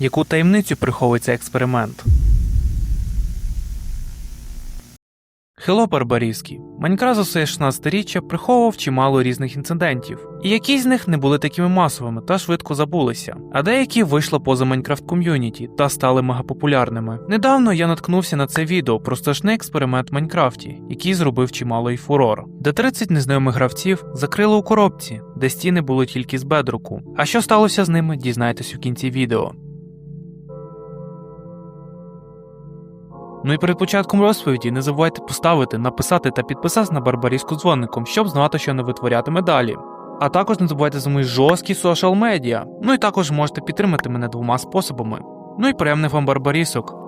Яку таємницю приховує цей експеримент? Хело Барбарівський. Майнкрафт за своє 16-річчя приховував чимало різних інцидентів, і якісь з них не були такими масовими та швидко забулися, а деякі вийшли поза Майнкрафт ком'юніті та стали мегапопулярними. Недавно я наткнувся на це відео про страшний експеримент в Майнкрафті, який зробив чимало і фурор, де 30 незнайомих гравців закрили у коробці, де стіни були тільки з бедроку. А що сталося з ними, дізнаєтесь у кінці відео. Ну і перед початком розповіді не забувайте поставити, написати та підписатися на Барбаріску дзвоником, щоб знати, що не витворятиме далі. А також не забувайте за мої жорсткі соціал медіа. Ну і також можете підтримати мене двома способами. Ну і приємних вам барбарісок.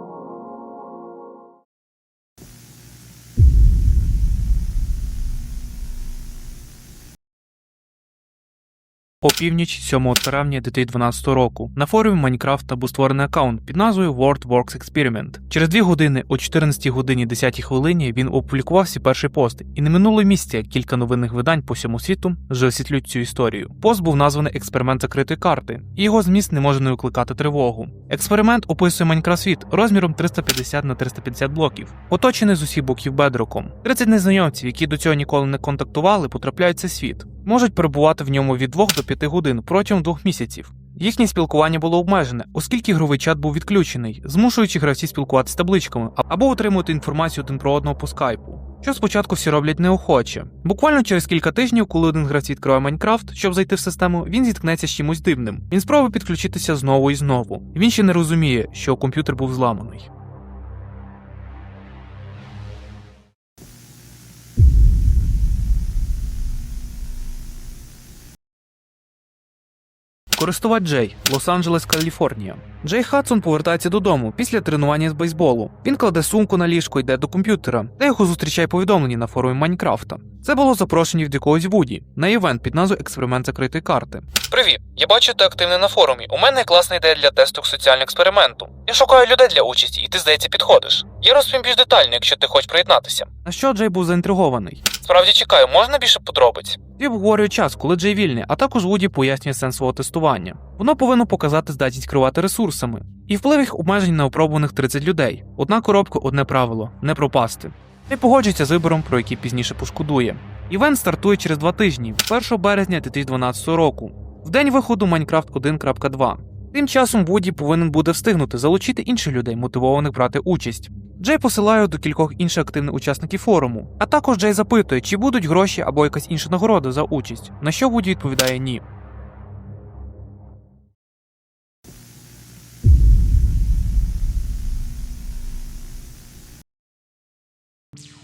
Опівніч 7 травня 2012 року на форумі Майнкрафта був створений аккаунт під назвою World Works Experiment. Через 2 години о 14 годині 10 хвилині він опублікував свій перший пост, і не минуло місця кілька новинних видань по всьому світу вже освітлюють цю історію. Пост був названий Експеримент закритої карти, і його зміст не може не викликати тривогу. Експеримент описує Майнкрафт світ розміром 350 на 350 блоків, оточений з усіх боків бедроком. 30 незнайомців, які до цього ніколи не контактували, потрапляють в цей світ. Можуть перебувати в ньому від 2 до 5 годин протягом двох місяців. Їхнє спілкування було обмежене, оскільки ігровий чат був відключений, змушуючи гравців спілкуватися табличками або отримувати інформацію один про одного по скайпу. Що спочатку всі роблять неохоче. Буквально через кілька тижнів, коли один гравець відкриває Майнкрафт, щоб зайти в систему, він зіткнеться з чимось дивним. Він спробує підключитися знову і знову. Він ще не розуміє, що комп'ютер був зламаний. Користувач Джей, Лос-Анджелес, Каліфорнія. Джей Хадсон повертається додому після тренування з бейсболу. Він кладе сумку на ліжко, йде до комп'ютера, де його зустрічає повідомлення на форумі Майнкрафта. Це було запрошення від якогось Вуді на івент під назвою Експеримент закритої карти. Привіт, я бачу, ти активний на форумі. У мене класна ідея для тесту соціального експерименту. Я шукаю людей для участі, і ти, здається, підходиш. Я розповім більш детально, якщо ти хочеш приєднатися. На що Джей був заінтригований? Справді чекаю, можна більше подробиць? Ті обговорюють час, коли Джей вільний, а також Вуді пояснює сенс свого тестування. Воно повинно показати здатність керувати ресурсами і вплив їх обмежень на опробуваних 30 людей. Одна коробка, одне правило не пропасти. Джей погоджується з вибором, про який пізніше пошкодує. Івент стартує через два тижні, 1 березня 2012 року, в день виходу Minecraft 1.2. Тим часом Вуді повинен буде встигнути залучити інших людей, мотивованих брати участь. Джей посилає до кількох інших активних учасників форуму, а також Джей запитує, чи будуть гроші або якась інша нагорода за участь, на що Вуді відповідає ні.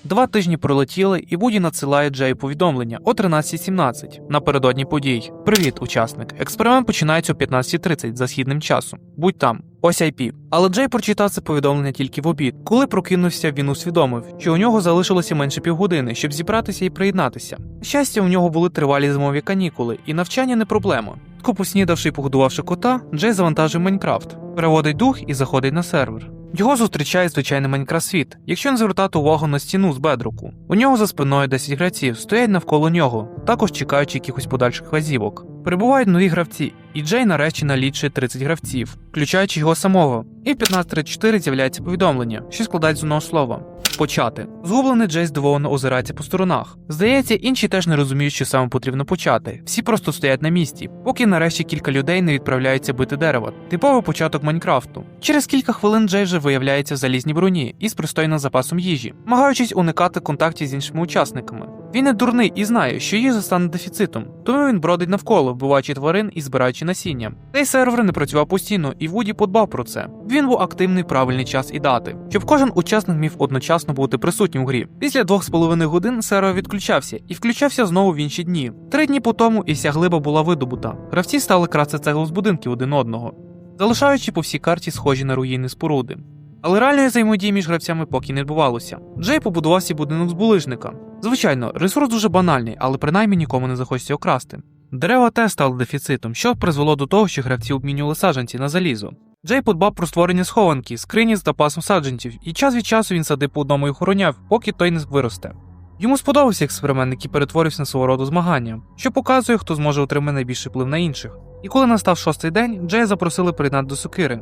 Два тижні пролетіли, і Вуді надсилає Джею повідомлення о 13.17 напередодні подій. Привіт, учасник. Експеримент починається о 15.30 за східним часом. Будь там, ось IP. Але Джей прочитав це повідомлення тільки в обід. Коли прокинувся, він усвідомив, що у нього залишилося менше півгодини, щоб зібратися і приєднатися. Щастя, у нього були тривалі зимові канікули, і навчання не проблема. Тако поснідавши і погодувавши кота, Джей завантажив Майнкрафт, переводить дух і заходить на сервер. Його зустрічає звичайний Майнкрафт світ, якщо не звертати увагу на стіну з бедруку. У нього за спиною 10 гравців стоять навколо нього, також чекаючи якихось подальших вазівок. Прибувають нові гравці, і Джей нарешті налічує 30 гравців, включаючи його самого. І в 15.34 з'являється повідомлення, що складається з одного слова. Почати. Згублений Джей здивовано озирається по сторонах. Здається, інші теж не розуміють, що саме потрібно почати. Всі просто стоять на місці, поки нарешті кілька людей не відправляються бити дерева. Типовий початок Майнкрафту. Через кілька хвилин Джей вже виявляється в залізній броні і з пристойним запасом їжі, намагаючись уникати контактів з іншими учасниками. Він не дурний і знає, що їжа стане дефіцитом, тому він бродить навколо, вбиваючи тварин і збираючи насіння. Цей сервер не працював постійно, і Вуді подбав про це. Він був активний правильний час і дати, щоб кожен учасник міг одночасно бути присутнім у грі. Після двох з половиною годин сервер відключався і включався знову в інші дні. Три дні по тому і вся глиба була видобута. Гравці стали красти цеглу з будинків один одного, залишаючи по всій карті схожі на руїни споруди. Але реальної взаємодії між гравцями поки не відбувалося. Джей побудував свій будинок з булижника. Звичайно, ресурс дуже банальний, але принаймні нікому не захочеться окрасти. Дерева теж стали дефіцитом, що призвело до того, що гравці обмінювали саджанці на залізо. Джей подбав про створення схованки, скрині з запасом саджанців, і час від часу він садив по одному і охороняв, поки той не виросте. Йому сподобався експеримент, який перетворився на свого роду змагання, що показує, хто зможе отримати найбільший вплив на інших. І коли настав шостий день, Джея запросили приєднати до сокири.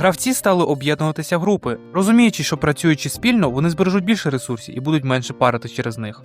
Гравці стали об'єднуватися в групи, розуміючи, що працюючи спільно, вони збережуть більше ресурсів і будуть менше парити через них.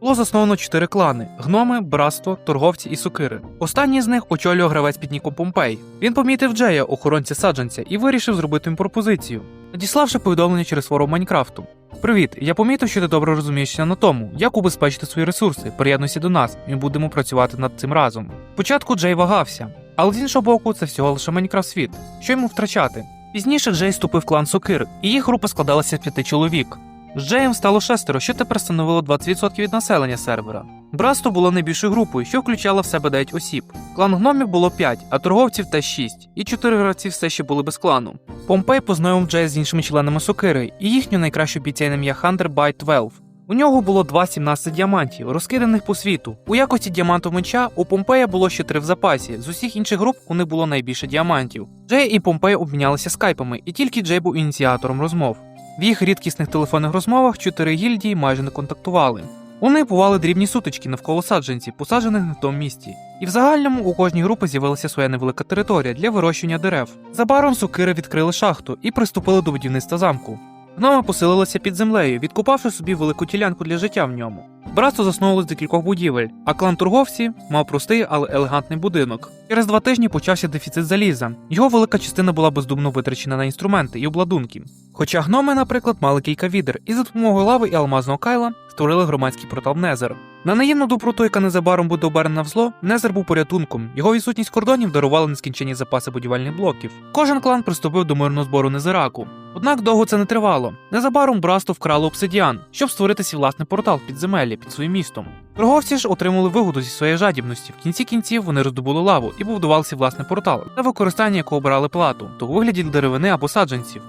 Було засновано чотири клани: гноми, братство, торговці і сокири. Останній з них очолював гравець під ніком Помпей. Він помітив Джея, охоронця саджанця, і вирішив зробити їм пропозицію, надіславши повідомлення через форум Майнкрафту. Привіт, я помітив, що ти добре розумієшся на тому, як убезпечити свої ресурси. Приєднуйся до нас, ми будемо працювати над цим разом. Спочатку Джей вагався, але з іншого боку, це всього лише Майнкрафт світ. Що йому втрачати? Пізніше Джей вступив в клан Сокир, і їх група складалася з п'яти чоловік. З Джеєм стало шестеро, що тепер становило 20% від населення сервера. Братство було найбільшою групою, що включало в себе 9 осіб. Клан гномів було 5, а торговців теж 6, і 4 гравці все ще були без клану. Помпей познайомив Джея з іншими членами Сокири і їхню найкращу бійця ім'я Хантер Бай 12. У нього було 2,17 діамантів, розкиданих по світу. У якості діаманту меча у Помпея було ще три в запасі. З усіх інших груп у них було найбільше діамантів. Джей і Помпей обмінялися скайпами, і тільки Джей був ініціатором розмов. В їх рідкісних телефонних розмовах чотири гільдії майже не контактували. Вони бували дрібні сутички навколо саджанців, посаджених в тому місці. І в загальному у кожній групі з'явилася своя невелика територія для вирощування дерев. Забаром сокири відкрили шахту і приступили до будівництва замку. Гноми поселилася під землею, відкупавши собі велику ділянку для життя в ньому. Братство засновувалось декількох будівель, а клан торговці мав простий, але елегантний будинок. Через два тижні почався дефіцит заліза. Його велика частина була бездумно витрачена на інструменти і обладунки. Хоча гноми, наприклад, мали кілька відер, і за допомогою лави і алмазного кайла створили громадський портал Незер. На наємну доброту, яка незабаром буде обернена в зло, Незер був порятунком. Його відсутність кордонів дарувала нескінченні запаси будівельних блоків. Кожен клан приступив до мирного збору Незераку. Однак довго це не тривало. Незабаром братство вкрало обсидіан, щоб створити свій власний портал підземеллі під своїм містом. Торговці ж отримали вигоду зі своєї жадібності. В кінці кінців вони роздобули лаву і побудували свій власний портал, за використання якого брали плату, то у вигляді деревини або саджанців.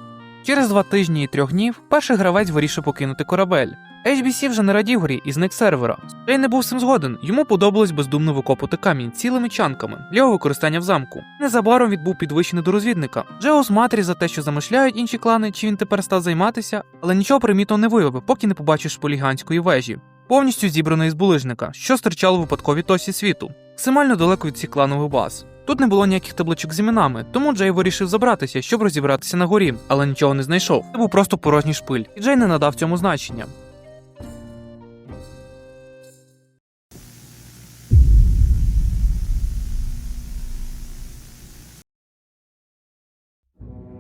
Через два тижні і трьох днів перший гравець вирішив покинути корабель. HBC вже не радів грі і зник сервера. Джей не був з цим згоден. Йому подобалось бездумно викопувати камінь цілими чанками для його використання в замку. Незабаром він був підвищений до розвідника. Джеос матері за те, що замишляють інші клани, чи він тепер став займатися, але нічого примітного не виявив, поки не побачив шполіганської вежі, повністю зібраної з булижника, що стирчало в випадковій тосі світу, максимально далеко від цих кланових баз. Тут не було ніяких табличок з іменами, тому Джей вирішив забратися, щоб розібратися на горі, але нічого не знайшов. Це був просто порожній шпиль, і Джей не надав цьому значення.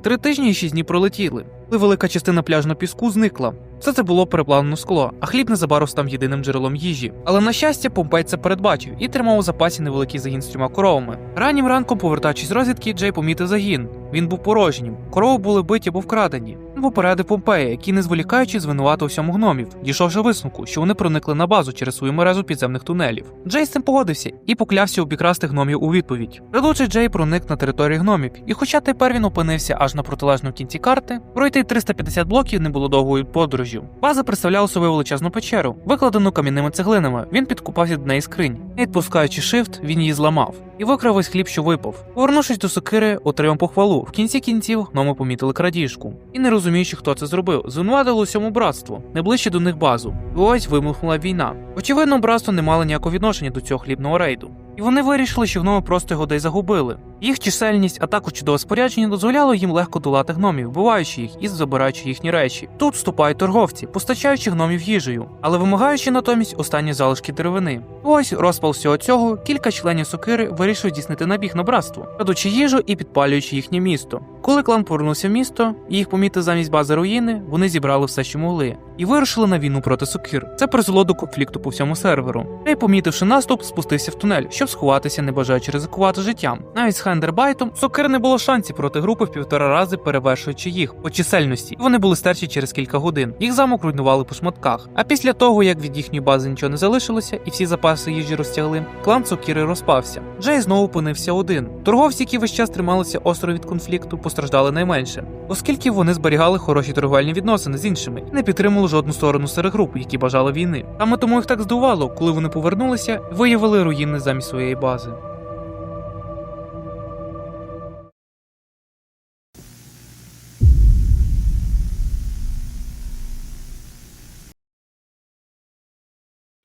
Три тижні і шість днів пролетіли, коли велика частина пляжного піску зникла. Все це було переплавлено скло, а хліб незабаром став єдиним джерелом їжі. Але на щастя, Помпей це передбачив і тримав у запасі невеликий загін з трьома коровами. Раннім ранком, повертаючись з розвідки, Джей помітив загін. Він був порожнім, корови були биті або вкрадені. Він попередив Помпея, який, не зволікаючи, звинуватив всьому гномів, дійшовши висновку, що вони проникли на базу через свою мережу підземних тунелів. Джей з цим погодився і поклявся обікрасти гномів у відповідь. Ведучий Джей проник на територію гномів, і хоча тепер він опинився аж на протилежному кінці карти, пройти 350 блоків не було довгою подорожю. База представляла собою величезну печеру, викладену кам'яними цеглинами. Він підкупався до неї скринь. Відпускаючи шифт, він її зламав і викрав хліб, що випав. Повернувшись до сокири, отримав похвалу. В кінці кінців гноми помітили крадіжку. І не розуміючи, хто це зробив, звинуватили усьому братству, найближче до них базу. І ось вимухнула війна. Очевидно, братство не мало ніякого відношення до цього хлібного рейду. І вони вирішили, що гноми просто його десь загубили. Їх чисельність, а також чудове спорядження дозволяло їм легко долати гномів, вбиваючи їх і забираючи їхні речі. Тут вступають торговці, постачаючи гномів їжею, але вимагаючи натомість останні залишки деревини. Ось розпал всього цього, кілька членів сокири вирішили здійснити набіг на братство, крадучи їжу і підпалюючи їхнє місто. Коли клан повернувся в місто, їх помітив замість бази руїни, вони зібрали все, що могли, і вирушили на війну проти сокир. Це призвело до конфлікту по всьому серверу. Рей, помітивши наступ, спустився в тунель, щоб сховатися, не бажаючи ризикувати життям. Навіть з Ендербайтом, Сокир не було шансів проти групи в півтора рази перевершуючи їх по чисельності. Вони були стерчі через кілька годин. Їх замок руйнували по шматках. А після того, як від їхньої бази нічого не залишилося, і всі запаси їжі розтягли, клан Сокіри розпався. Джей знову опинився один. Торговці, які весь час трималися остро від конфлікту, постраждали найменше, оскільки вони зберігали хороші торговельні відносини з іншими і не підтримували жодну сторону серед груп, які бажали війни. Саме тому їх так здивувало, коли вони повернулися виявили руїни замість своєї бази.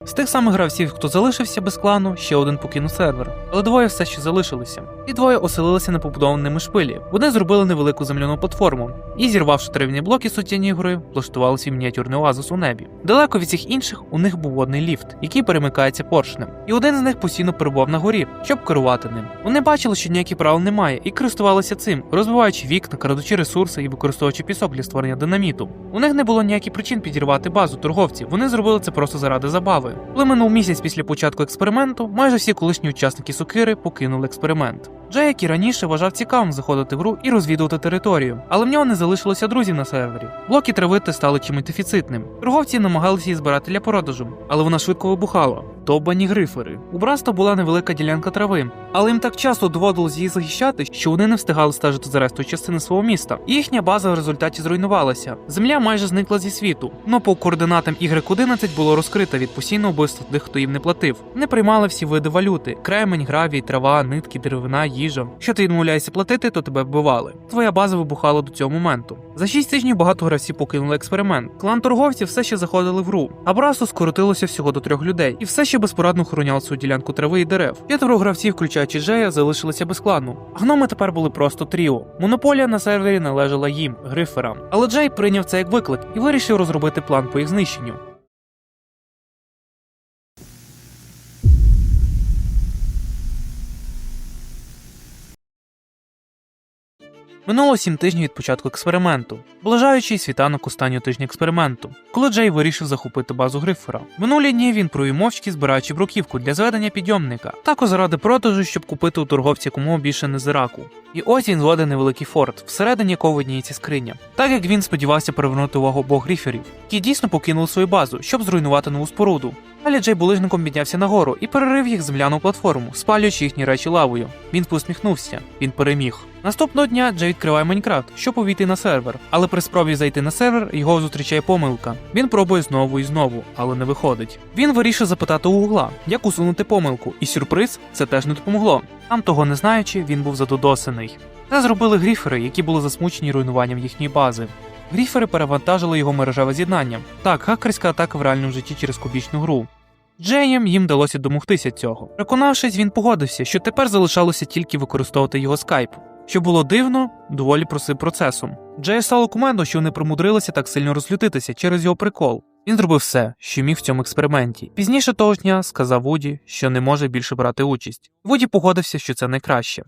З тих самих гравців, хто залишився без клану, ще один покинув сервер, але двоє все ще залишилися. І двоє оселилися на побудованому шпилі. Вони зробили невелику земляну платформу і, зірвавши деревні блоки суттєнні гори, влаштували свій мініатюрний оазис у небі. Далеко від всіх інших у них був водний ліфт, який перемикається поршнем. І один з них постійно перебував на горі, щоб керувати ним. Вони бачили, що ніяких правил немає, і користувалися цим, розбиваючи вікна, крадучи ресурси і використовуючи пісок для створення динаміту. У них не було ніяких причин підірвати базу торговців. Вони зробили це просто заради забави. Коли минув місяць після початку експерименту, майже всі колишні учасники Сокири покинули експеримент. Джей, як і раніше, вважав цікавим заходити в гру і розвідувати територію, але в нього не залишилося друзів на сервері. Блоки травити стали чимось дефіцитним. Торговці намагалися її збирати для продажу, але вона швидко вибухала. Довбані грифери. У братства була невелика ділянка трави, але їм так часто доводилось її захищати, що вони не встигали стежити за рештою частини свого міста. Їхня база в результаті зруйнувалася. Земля майже зникла зі світу. Но по координатам Y11 було розкрито від постійного вбивства тих, хто їм не платив. Не приймали всі види валюти: кремень, гравій, трава, нитки, деревина, їжа. Якщо ти відмовляєшся платити, то тебе вбивали. Твоя база вибухала до цього моменту. За 6 тижнів багато гравців покинули експеримент. Клан торговців все ще заходили в гру, а братство скоротилося всього до трьох людей, і все ще безпорадно охороняли свою ділянку трави і дерев. П'ятеро гравців, включаючи Жея, залишилися без клану. Гноми тепер були просто тріо. Монополія на сервері належала їм, гриферам. Але Джей прийняв це як виклик і вирішив розробити план по їх знищенню. Минуло сім тижнів від початку експерименту, ближаючий світанок останнього тижня експерименту, коли Джей вирішив захопити базу Грифера. Минулі дні він провів мовчки, збираючи бруківку для зведення підйомника, також заради продажу, щоб купити у торговця якомога більше незираку. І ось він зводить невеликий форт, всередині якого видніється скриня. Так як він сподівався привернути увагу обох гриферів, які дійсно покинули свою базу, щоб зруйнувати нову споруду. Далі Джей булижником піднявся нагору і перерив їх земляну платформу, спалюючи їхні речі лавою. Він посміхнувся, він переміг. Наступного дня Джей відкриває Майнкрафт, щоб увійти на сервер, але при спробі зайти на сервер його зустрічає помилка. Він пробує знову і знову, але не виходить. Він вирішив запитати у Гугла, як усунути помилку, і сюрприз це теж не допомогло. Сам того не знаючи, він був задодосений. Це зробили гріфери, які були засмучені руйнуванням їхньої бази. Гріфери перевантажили його мережеве з'єднання. Так, хакерська атака в реальному житті через кубічну гру. Джеєм їм вдалося домогтися цього. Переконавшись, він погодився, що тепер залишалося тільки використовувати його скайп. Що було дивно, доволі простим процесом. Джею стало командою, що вони примудрилися так сильно розлютитися через його прикол. Він зробив все, що міг в цьому експерименті. Пізніше того ж дня сказав Вуді, що не може більше брати участь. Вуді погодився, що це найкраще.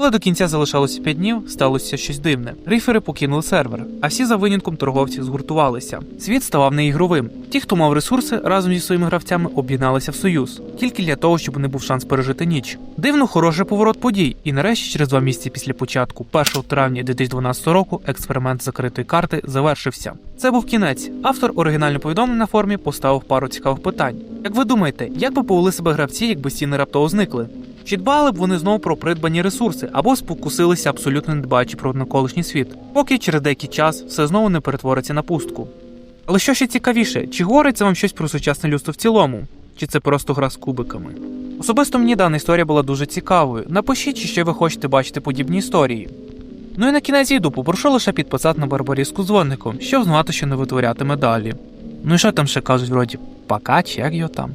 Коли до кінця залишалося 5 днів, сталося щось дивне. Рифери покинули сервер, а всі за винятком торговців згуртувалися. Світ ставав неігровим. Ті, хто мав ресурси, разом зі своїми гравцями об'єдналися в союз, тільки для того, щоб не був шанс пережити ніч. Дивно хороший поворот подій, і нарешті, через два місяці після початку, 1 травня 2012 року, експеримент закритої карти завершився. Це був кінець. Автор оригінального повідомлення на формі поставив пару цікавих питань. Як ви думаєте, як би повели себе гравці, якби стіни раптово зникли? Чи дбали б вони знову про придбані ресурси або спокусилися абсолютно не дбаючи про навколишній світ, поки через деякий час все знову не перетвориться на пустку. Але що ще цікавіше, чи говорить це вам щось про сучасне людство в цілому, чи це просто гра з кубиками? Особисто мені дана історія була дуже цікавою. Напишіть, чи ще ви хочете бачити подібні історії. Ну і на кінець відео попрошу лише підписати на Барбаріску дзвоником, щоб знати, що не витворятиме далі. Ну і що там ще кажуть, вроді, пока чи як його там.